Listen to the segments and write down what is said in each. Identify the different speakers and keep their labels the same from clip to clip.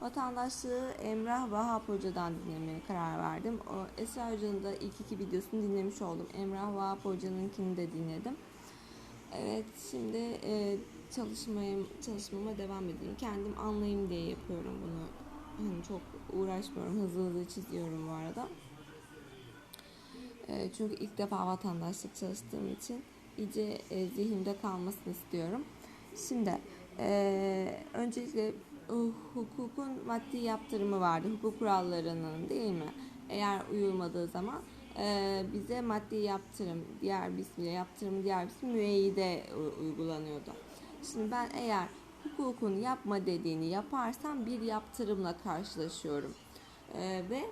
Speaker 1: Vatandaşlığı Emrah Vahap Hoca'dan dinlemeye karar verdim. O Esra Hoca'nın da ilk iki videosunu dinlemiş oldum. Emrah Vahap Hoca'nınkini de dinledim. Evet şimdi e, çalışmaya, çalışmama devam edeyim. Kendim anlayayım diye yapıyorum bunu. Hani çok uğraşmıyorum. Hızlı hızlı çiziyorum bu arada. E, çünkü ilk defa vatandaşlık çalıştığım için iyice e, zihnimde kalmasını istiyorum. Şimdi e, öncelikle hukukun maddi yaptırımı vardı. Hukuk kurallarının değil mi? Eğer uyulmadığı zaman e, bize maddi yaptırım, diğer bir ismiyle yaptırım, diğer bir ismi müeyyide uygulanıyordu. Şimdi ben eğer hukukun yapma dediğini yaparsam bir yaptırımla karşılaşıyorum. E, ve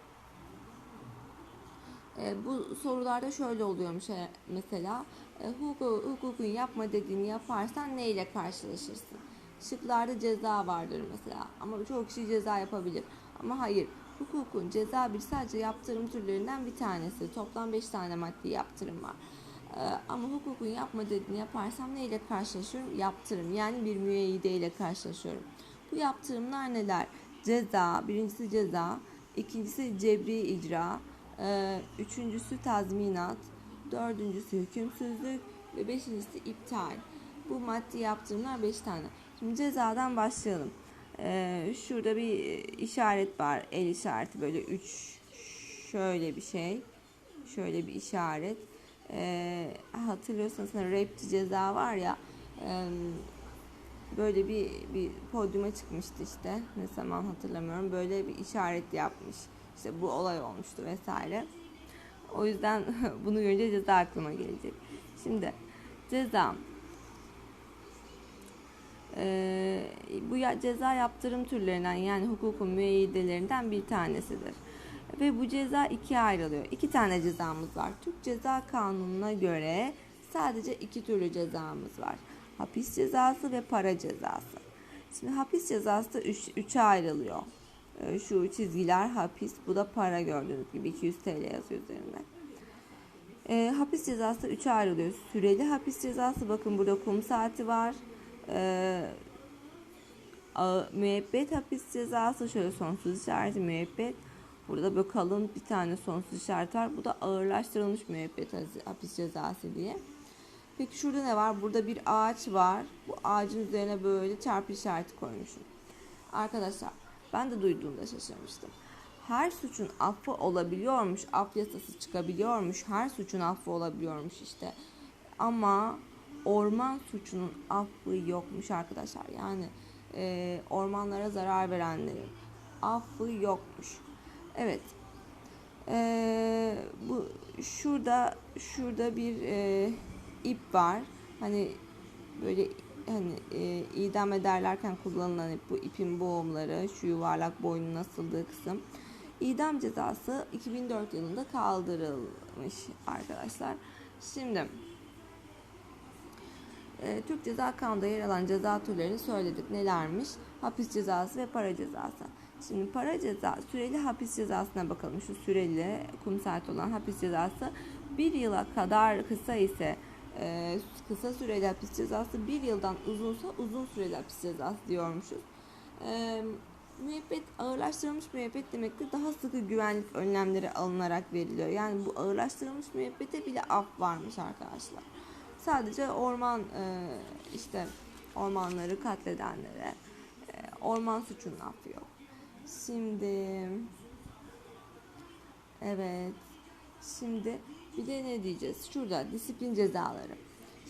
Speaker 1: e, bu sorularda şöyle oluyormuş e, mesela e, hukuku, hukukun yapma dediğini yaparsan neyle karşılaşırsın? Şıklarda ceza vardır mesela ama çok kişi ceza yapabilir. Ama hayır hukukun ceza bir sadece yaptırım türlerinden bir tanesi. Toplam 5 tane maddi yaptırım var. E, ama hukukun yapma dediğini yaparsam neyle karşılaşıyorum? Yaptırım yani bir müeyyide ile karşılaşıyorum. Bu yaptırımlar neler? Ceza, birincisi ceza, ikincisi cebri icra, ee, üçüncüsü tazminat, dördüncüsü hükümsüzlük ve beşincisi iptal. Bu maddi yaptırımlar beş tane. Cezadan başlayalım. Ee, şurada bir işaret var. El işareti böyle üç şöyle bir şey. Şöyle bir işaret. Ee, hatırlıyorsanız hani rapçi ceza var ya e, böyle bir, bir podyuma çıkmıştı işte. Ne zaman hatırlamıyorum. Böyle bir işaret yapmış. İşte bu olay olmuştu vesaire. O yüzden bunu görünce ceza aklıma gelecek. Şimdi ceza. Ee, bu ceza yaptırım türlerinden yani hukukun müeyyidelerinden bir tanesidir. Ve bu ceza ikiye ayrılıyor. İki tane cezamız var. Türk Ceza Kanunu'na göre sadece iki türlü cezamız var. Hapis cezası ve para cezası. Şimdi hapis cezası da üç, üçe ayrılıyor. Ee, Şu çizgiler hapis, bu da para gördüğünüz gibi 200 TL yazıyor üzerinde. Ee, hapis cezası üçe ayrılıyor. Süreli hapis cezası bakın burada kum saati var. Ee, müebbet hapis cezası şöyle sonsuz işareti müebbet. Burada böyle kalın bir tane sonsuz işaret var. Bu da ağırlaştırılmış müebbet hapis cezası diye. Peki şurada ne var? Burada bir ağaç var. Bu ağacın üzerine böyle çarpı işareti koymuşum. Arkadaşlar ben de duyduğumda şaşırmıştım. Her suçun affı olabiliyormuş. Af yasası çıkabiliyormuş. Her suçun affı olabiliyormuş işte. Ama orman suçunun affı yokmuş arkadaşlar. Yani e, ormanlara zarar verenlerin affı yokmuş. Evet. E, bu şurada şurada bir e, ip var. Hani böyle hani e, idam ederlerken kullanılan ip, bu ipin boğumları, şu yuvarlak boynun asıldığı kısım. İdam cezası 2004 yılında kaldırılmış arkadaşlar. Şimdi e, Türk Ceza Kanunu'nda yer alan ceza türlerini söyledik. Nelermiş? Hapis cezası ve para cezası. Şimdi para ceza, süreli hapis cezasına bakalım. Şu süreli kum saat olan hapis cezası bir yıla kadar kısa ise e, kısa süreli hapis cezası bir yıldan uzunsa uzun süreli hapis cezası diyormuşuz. E, müebbet ağırlaştırılmış müebbet demektir. Daha sıkı güvenlik önlemleri alınarak veriliyor. Yani bu ağırlaştırılmış müebbete bile af varmış arkadaşlar. Sadece orman e, işte ormanları katledenlere e, orman suçunun affı yok. Şimdi evet şimdi bir de ne diyeceğiz? Şurada disiplin cezaları.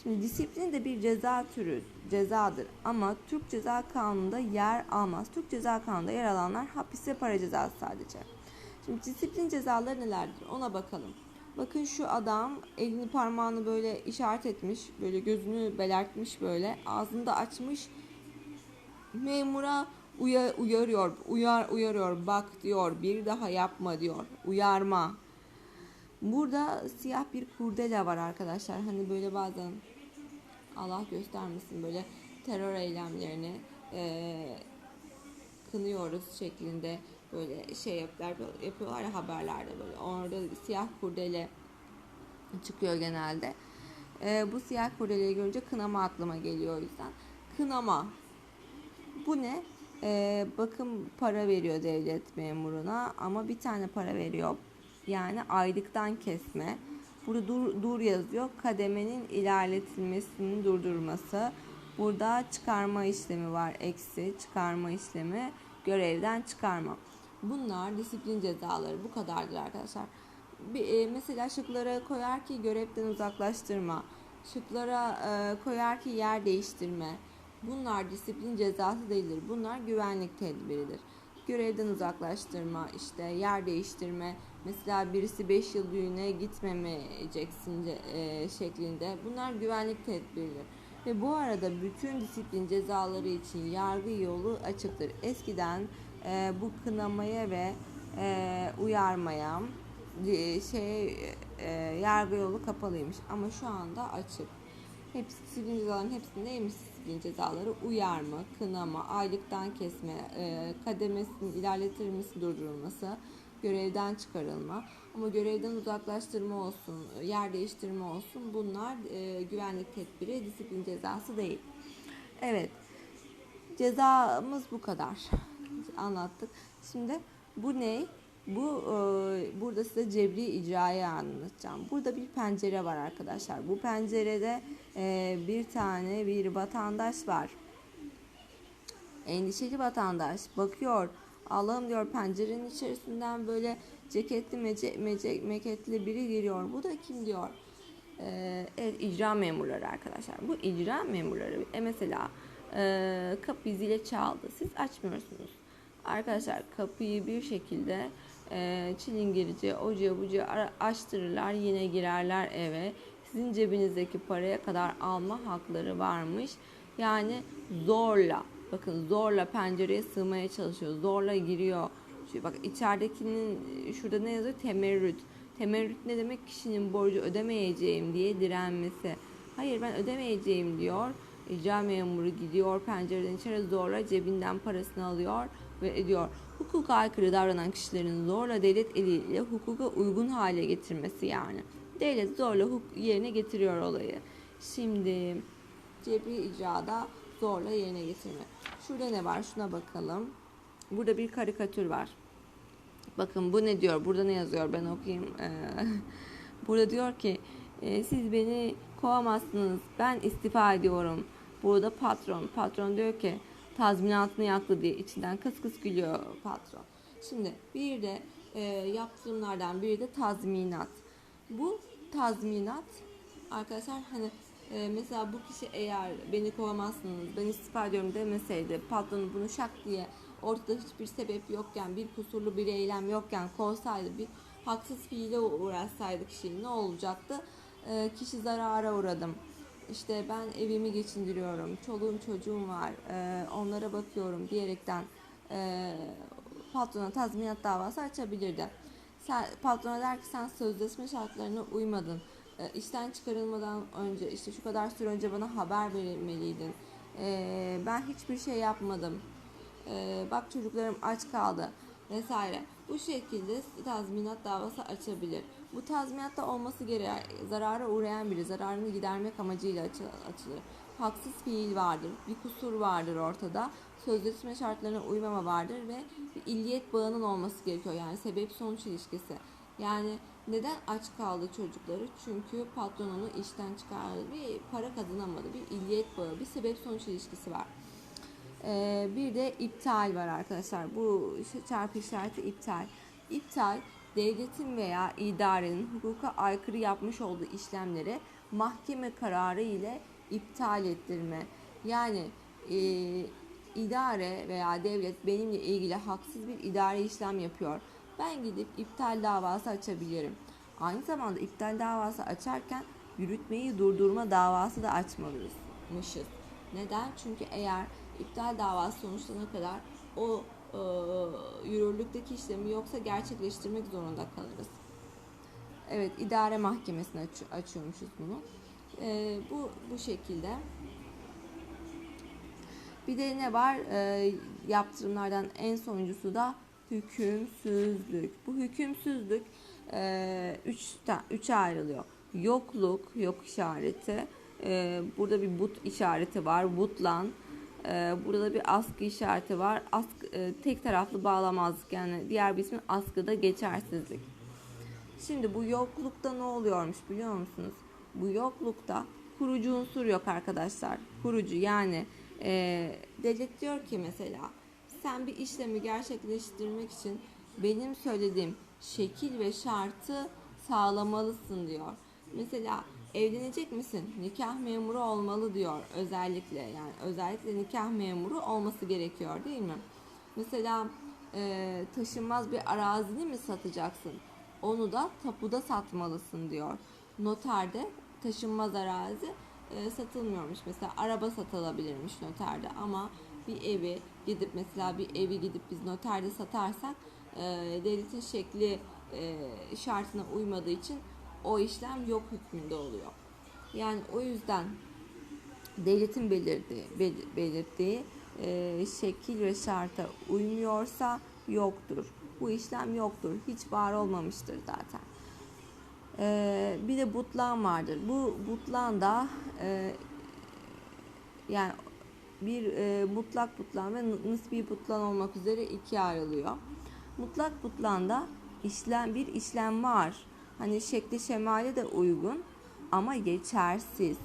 Speaker 1: Şimdi disiplin de bir ceza türü, cezadır ama Türk Ceza Kanunu'nda yer almaz. Türk Ceza Kanunu'nda yer alanlar hapis ve para cezası sadece. Şimdi disiplin cezaları nelerdir? Ona bakalım. Bakın şu adam elini parmağını böyle işaret etmiş, böyle gözünü belertmiş böyle, ağzını da açmış. Memura uya- uyarıyor, uyar uyarıyor, bak diyor, bir daha yapma diyor, uyarma. Burada siyah bir kurdele var arkadaşlar. Hani böyle bazen Allah göstermesin böyle terör eylemlerini eee, kınıyoruz şeklinde böyle şey yapıyorlar, yapıyorlar ya haberlerde böyle. Orada siyah kurdele çıkıyor genelde. Eee, bu siyah kurdeleyi görünce kınama aklıma geliyor o yüzden. Kınama. Bu ne? e, bakın para veriyor devlet memuruna ama bir tane para veriyor. Yani aylıktan kesme. Burada dur, dur yazıyor. Kademenin ilerletilmesini durdurması. Burada çıkarma işlemi var. Eksi çıkarma işlemi. Görevden çıkarma. Bunlar disiplin cezaları. Bu kadardır arkadaşlar. Bir, e, mesela şıklara koyar ki görevden uzaklaştırma. Şıklara e, koyar ki yer değiştirme. Bunlar disiplin cezası değildir. Bunlar güvenlik tedbiridir. Görevden uzaklaştırma, işte yer değiştirme. Mesela birisi 5 yıl düğüne gitmemeyeceksin e, şeklinde. Bunlar güvenlik tedbiridir. Ve bu arada bütün disiplin cezaları için yargı yolu açıktır. Eskiden e, bu kınamaya ve e, uyarmaya e, şey e, yargı yolu kapalıymış ama şu anda açık. Hepsi disiplin cezalarının hepsinde neymiş disiplin cezaları? Uyarma, kınama, aylıktan kesme, e, kademesinin ilerletilmesi, durdurulması, görevden çıkarılma. Ama görevden uzaklaştırma olsun, yer değiştirme olsun bunlar e, güvenlik tedbiri, disiplin cezası değil. Evet, cezamız bu kadar. Anlattık. Şimdi bu ne? Bu e, burada size cebri icrayı anlatacağım. Burada bir pencere var arkadaşlar. Bu pencerede e, bir tane bir vatandaş var. Endişeli vatandaş bakıyor. Allah'ım diyor pencerenin içerisinden böyle ceketli mece, mece, meketli biri giriyor. Bu da kim diyor? E, evet icra memurları arkadaşlar. Bu icra memurları. E, mesela e, kapıyı zile çaldı. Siz açmıyorsunuz. Arkadaşlar kapıyı bir şekilde e, çilingirici, ocağı bucağı açtırırlar yine girerler eve. Sizin cebinizdeki paraya kadar alma hakları varmış. Yani zorla bakın zorla pencereye sığmaya çalışıyor. Zorla giriyor. Şu, bak içeridekinin şurada ne yazıyor? Temerrüt. Temerrüt ne demek? Kişinin borcu ödemeyeceğim diye direnmesi. Hayır ben ödemeyeceğim diyor. İcra memuru gidiyor pencereden içeri zorla cebinden parasını alıyor ve ediyor. Hukuka aykırı davranan kişilerin zorla devlet eliyle hukuka uygun hale getirmesi yani. Devlet zorla hukuk yerine getiriyor olayı. Şimdi cebri icrada zorla yerine getirme. Şurada ne var? Şuna bakalım. Burada bir karikatür var. Bakın bu ne diyor? Burada ne yazıyor? Ben okuyayım. Ee, burada diyor ki e, siz beni kovamazsınız. Ben istifa ediyorum. Burada patron. Patron diyor ki tazminatını yaktı diye içinden kıs kıs gülüyor patron. Şimdi bir de e, yaptırımlardan biri de tazminat. Bu tazminat arkadaşlar hani e, mesela bu kişi eğer beni kovamazsınız ben istifa ediyorum demeseydi patronu bunu şak diye ortada hiçbir sebep yokken bir kusurlu bir eylem yokken kovsaydı bir haksız fiile uğraşsaydı kişi ne olacaktı? E, kişi zarara uğradım işte ben evimi geçindiriyorum, çoluğum çocuğum var, e, onlara bakıyorum diyerekten e, patrona tazminat davası açabilirdi. Sen, patrona der ki sen sözleşme şartlarına uymadın, e, işten çıkarılmadan önce işte şu kadar süre önce bana haber vermeliydin, e, ben hiçbir şey yapmadım, bak çocuklarım aç kaldı vesaire. Bu şekilde tazminat davası açabilir. Bu tazminatta olması gereken zarara uğrayan biri zararını gidermek amacıyla açılır. Haksız fiil vardır, bir kusur vardır ortada, sözleşme şartlarına uymama vardır ve bir illiyet bağının olması gerekiyor. Yani sebep sonuç ilişkisi. Yani neden aç kaldı çocukları? Çünkü patron onu işten çıkardı, bir para kazanamadı, bir illiyet bağı, bir sebep sonuç ilişkisi var. Ee, bir de iptal var arkadaşlar. Bu çarpı işareti iptal. İptal devletin veya idarenin hukuka aykırı yapmış olduğu işlemleri mahkeme kararı ile iptal ettirme. Yani e, idare veya devlet benimle ilgili haksız bir idari işlem yapıyor. Ben gidip iptal davası açabilirim. Aynı zamanda iptal davası açarken yürütmeyi durdurma davası da açmalıymışız. Neden? Çünkü eğer iptal davası sonuçlanana kadar o e, yürürlükteki işlemi yoksa gerçekleştirmek zorunda kalırız. Evet, idare mahkemesine aç, açıyormuşuz bunu. E, bu bu şekilde. Bir de ne var? E, yaptırımlardan en sonuncusu da hükümsüzlük. Bu hükümsüzlük e, üç, üçe ayrılıyor. Yokluk, yok işareti. E, burada bir but işareti var. Butlan Ee, burada bir askı işareti var. Askı, e, tek taraflı bağlamazlık yani diğer bir ismi askıda geçersizlik. Şimdi bu yoklukta ne oluyormuş biliyor musunuz? Bu yoklukta kurucu unsur yok arkadaşlar. Kurucu yani e, devlet diyor ki mesela sen bir işlemi gerçekleştirmek için benim söylediğim şekil ve şartı sağlamalısın diyor. Mesela evlenecek misin? Nikah memuru olmalı diyor özellikle yani özellikle nikah memuru olması gerekiyor değil mi? Mesela e, taşınmaz bir arazini mi satacaksın? Onu da tapuda satmalısın diyor. Noterde taşınmaz arazi e, satılmıyormuş. Mesela araba satılabilirmiş noterde ama bir evi gidip mesela bir evi gidip biz noterde satarsak e, devletin şekli e, şartına uymadığı için o işlem yok hükmünde oluyor. Yani o yüzden devletin belirdiği, bel- belirttiği e, şekil ve şarta uymuyorsa yoktur. Bu işlem yoktur. Hiç var olmamıştır zaten. E, bir de butlan vardır. Bu butlan da e, yani bir e, mutlak butlan ve nispi butlan olmak üzere ikiye ayrılıyor. Mutlak butlanda işlem bir işlem var. Hani şekli şemale de uygun ama geçersiz.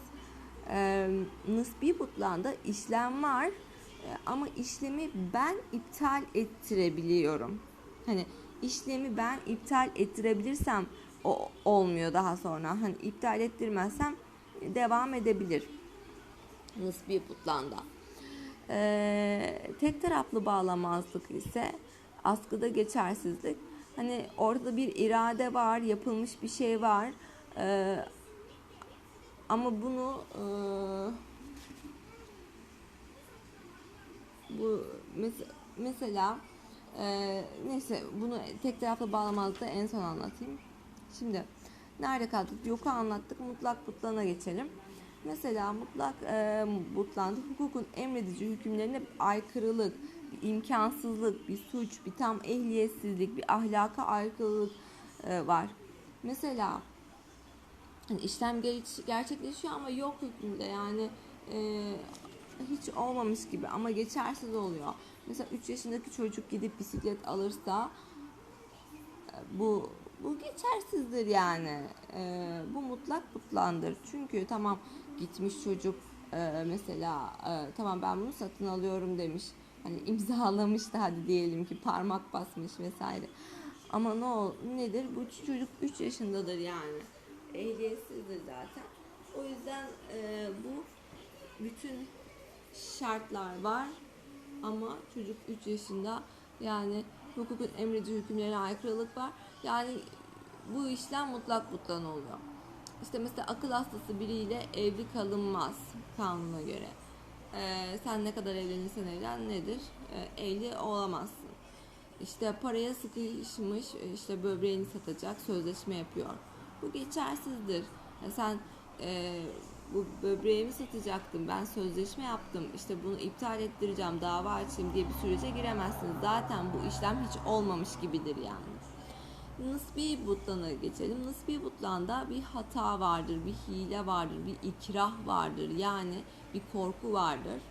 Speaker 1: E, nispi butlanda işlem var e, ama işlemi ben iptal ettirebiliyorum. Hani işlemi ben iptal ettirebilirsem o olmuyor daha sonra. Hani iptal ettirmezsem devam edebilir. Nispi butlanda. Ee, tek taraflı bağlamazlık ise askıda geçersizlik. Hani orada bir irade var, yapılmış bir şey var. Ee, ama bunu e, bu mes- mesela e, neyse bunu tek taraflı bağlamazlıkta en son anlatayım. Şimdi nerede kaldık? Yoku anlattık. Mutlak butlana geçelim. Mesela mutlak e, butlanda hukukun emredici hükümlerine aykırılık, bir imkansızlık, bir suç, bir tam ehliyetsizlik, bir ahlaka aykırılık e, var. Mesela hani işlem gerçekleşiyor ama yok hükmünde yani e, hiç olmamış gibi ama geçersiz oluyor. Mesela 3 yaşındaki çocuk gidip bisiklet alırsa e, bu bu geçersizdir yani. E, bu mutlak butlandır. Çünkü tamam gitmiş çocuk e, mesela e, tamam ben bunu satın alıyorum demiş. Hani imzalamış da hadi diyelim ki parmak basmış vesaire. Ama ne ol nedir? Bu çocuk 3 yaşındadır yani. Ehliyetsizdir zaten. O yüzden e, bu bütün şartlar var ama çocuk 3 yaşında yani hukukun emredici hükümlerine aykırılık var. Yani bu işlem mutlak butlan oluyor. İşte mesela akıl hastası biriyle evli kalınmaz kanuna göre. Ee, sen ne kadar evlenirsen evlen nedir? Ee, evli olamazsın. İşte paraya sıkışmış, işte böbreğini satacak, sözleşme yapıyor. Bu geçersizdir. Ya sen e, bu böbreğimi satacaktım, ben sözleşme yaptım, işte bunu iptal ettireceğim, dava açayım diye bir sürece giremezsiniz. Zaten bu işlem hiç olmamış gibidir yani. Nisbi butlana geçelim. Nisbi butlanda bir hata vardır, bir hile vardır, bir ikrah vardır. Yani bir korku vardır.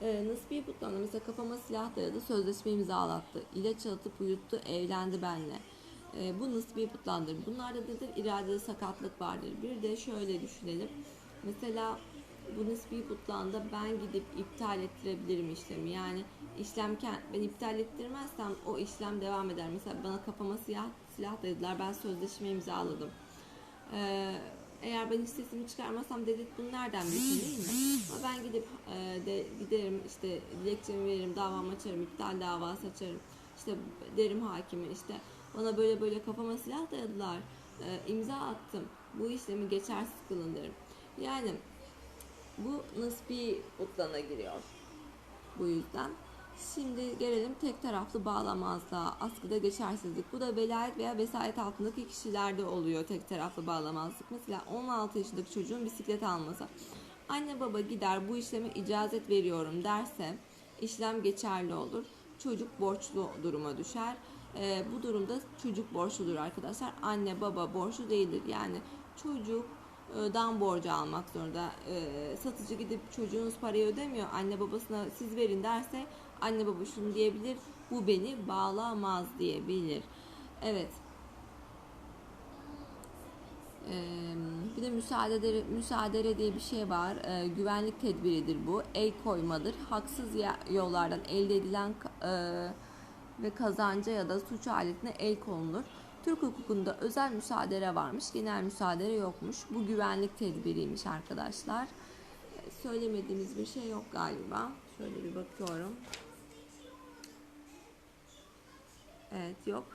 Speaker 1: E, Nisbi butlanda mesela kafama silah dayadı, sözleşme imzalattı, ilaç atıp uyuttu, evlendi benle. E, bu nisbi putlandır. Bunlarda nedir? İradede sakatlık vardır. Bir de şöyle düşünelim. Mesela bu nisbi putlanda ben gidip iptal ettirebilirim işlemi. Yani işlem ben iptal ettirmezsem o işlem devam eder. Mesela bana kafama silah, silah dayadılar. Ben sözleşme imzaladım. Ee, eğer ben hiç sesimi çıkarmasam devlet bunu nereden bilsin değil mi? Ama ben gidip e, de, giderim işte dilekçemi veririm, davamı açarım, iptal davası açarım. İşte derim hakime işte bana böyle böyle kafama silah dayadılar, e, imza attım. Bu işlemi geçersiz kılın. Yani bu nispi utlana giriyor. Bu yüzden. Şimdi gelelim tek taraflı bağlamazlığa. Askıda geçersizlik. Bu da velayet veya vesayet altındaki kişilerde oluyor tek taraflı bağlamazlık. Mesela 16 yaşındaki çocuğun bisiklet alması. Anne baba gider bu işleme icazet veriyorum derse işlem geçerli olur. Çocuk borçlu duruma düşer. Ee, bu durumda çocuk borçludur arkadaşlar. Anne baba borçlu değildir. Yani çocuk e, dam borcu almak zorunda. E, satıcı gidip çocuğunuz parayı ödemiyor. Anne babasına siz verin derse anne baba şunu diyebilir. Bu beni bağlamaz diyebilir. Evet. Ee, bir de müsaade müsaade diye bir şey var. Güvenlik tedbiridir bu. El koymadır. Haksız yollardan elde edilen e, ve kazanca ya da suç aletine el konulur. Türk hukukunda özel müsaade varmış, genel müsaade yokmuş. Bu güvenlik tedbiriymiş arkadaşlar. Söylemediğimiz bir şey yok galiba. Şöyle bir bakıyorum. Evet yok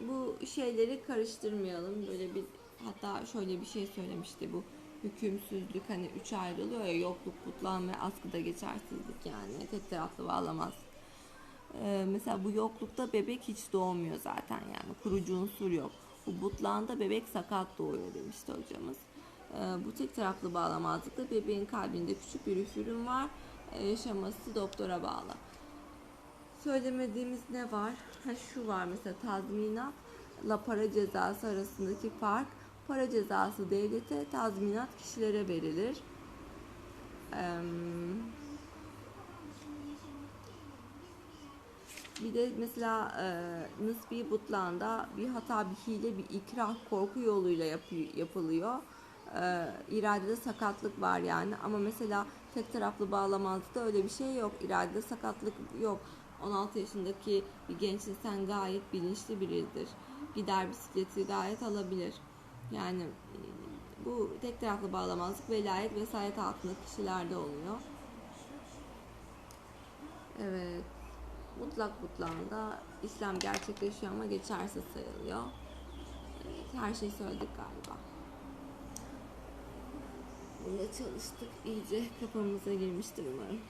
Speaker 1: bu şeyleri karıştırmayalım. Böyle bir hatta şöyle bir şey söylemişti bu hükümsüzlük hani üç ayrılıyor ya yokluk, butlan ve askıda geçersizlik yani tek taraflı bağlamaz. Ee, mesela bu yoklukta bebek hiç doğmuyor zaten yani kurucu unsur yok. Bu butlanda bebek sakat doğuyor demişti hocamız. Ee, bu tek taraflı bağlamazlıkta bebeğin kalbinde küçük bir üfürüm var. Ee, yaşaması doktora bağlı söylemediğimiz ne var? Şu var mesela tazminatla para cezası arasındaki fark. Para cezası devlete, tazminat kişilere verilir. Eee, bir de mesela e, Nısbi Butlan'da bir hata, bir hile, bir ikrah, korku yoluyla yapı- yapılıyor. E, iradede sakatlık var yani ama mesela tek taraflı bağlamazlıkta öyle bir şey yok. İradede sakatlık yok. 16 yaşındaki bir genç insan gayet bilinçli biridir. Gider bisikleti gayet alabilir. Yani e, bu tek taraflı bağlamazlık velayet vesayet altında kişilerde oluyor. Evet. Mutlak mutlağında İslam gerçekleşiyor ama geçersiz sayılıyor. Evet, her şeyi söyledik galiba. Bunda çalıştık. iyice kafamıza girmiştir umarım.